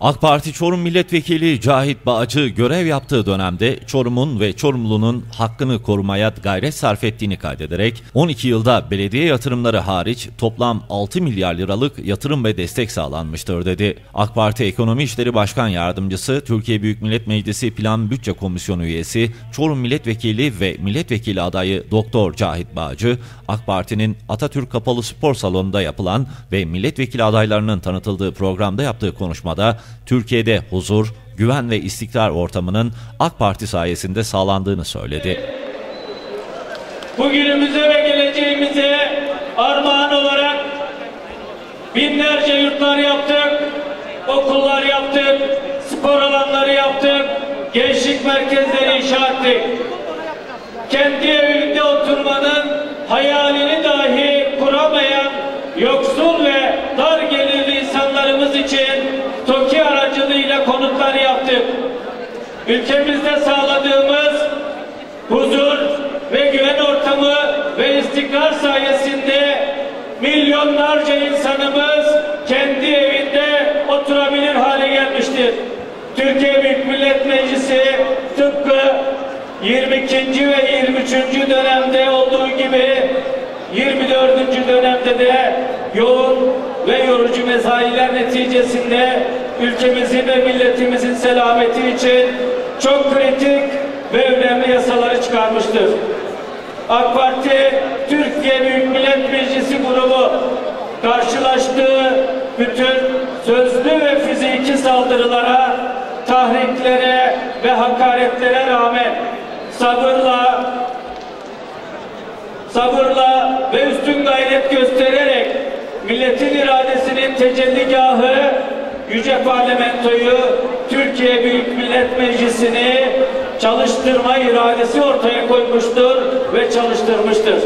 AK Parti Çorum Milletvekili Cahit Bağcı görev yaptığı dönemde Çorum'un ve Çorumlu'nun hakkını korumaya gayret sarf ettiğini kaydederek 12 yılda belediye yatırımları hariç toplam 6 milyar liralık yatırım ve destek sağlanmıştır dedi. AK Parti Ekonomi İşleri Başkan Yardımcısı, Türkiye Büyük Millet Meclisi Plan Bütçe Komisyonu üyesi, Çorum Milletvekili ve Milletvekili adayı Doktor Cahit Bağcı, AK Parti'nin Atatürk Kapalı Spor Salonu'nda yapılan ve milletvekili adaylarının tanıtıldığı programda yaptığı konuşmada Türkiye'de huzur, güven ve istikrar ortamının AK Parti sayesinde sağlandığını söyledi. Bugünümüze ve geleceğimize armağan olarak binlerce yurtlar yaptık, okullar yaptık, spor alanları yaptık, gençlik merkezleri inşa ettik. Kendi evinde oturmanın hayalini dahi kuramayan yoksul yaptık. Ülkemizde sağladığımız huzur ve güven ortamı ve istikrar sayesinde milyonlarca insanımız kendi evinde oturabilir hale gelmiştir. Türkiye Büyük Millet Meclisi tıpkı 22. ve 23. dönemde olduğu gibi 24. dönemde de yoğun ve yorucu mesailer neticesinde ülkemizin ve milletimizin selameti için çok kritik ve önemli yasaları çıkarmıştır. AK Parti Türkiye Büyük Millet Meclisi grubu karşılaştığı bütün sözlü ve fiziki saldırılara, tahriklere ve hakaretlere rağmen sabırla sabırla ve üstün gayret göstererek milletin iradesinin tecelligahı Yüce Parlamentoyu Türkiye Büyük Millet Meclisi'ni çalıştırma iradesi ortaya koymuştur ve çalıştırmıştır.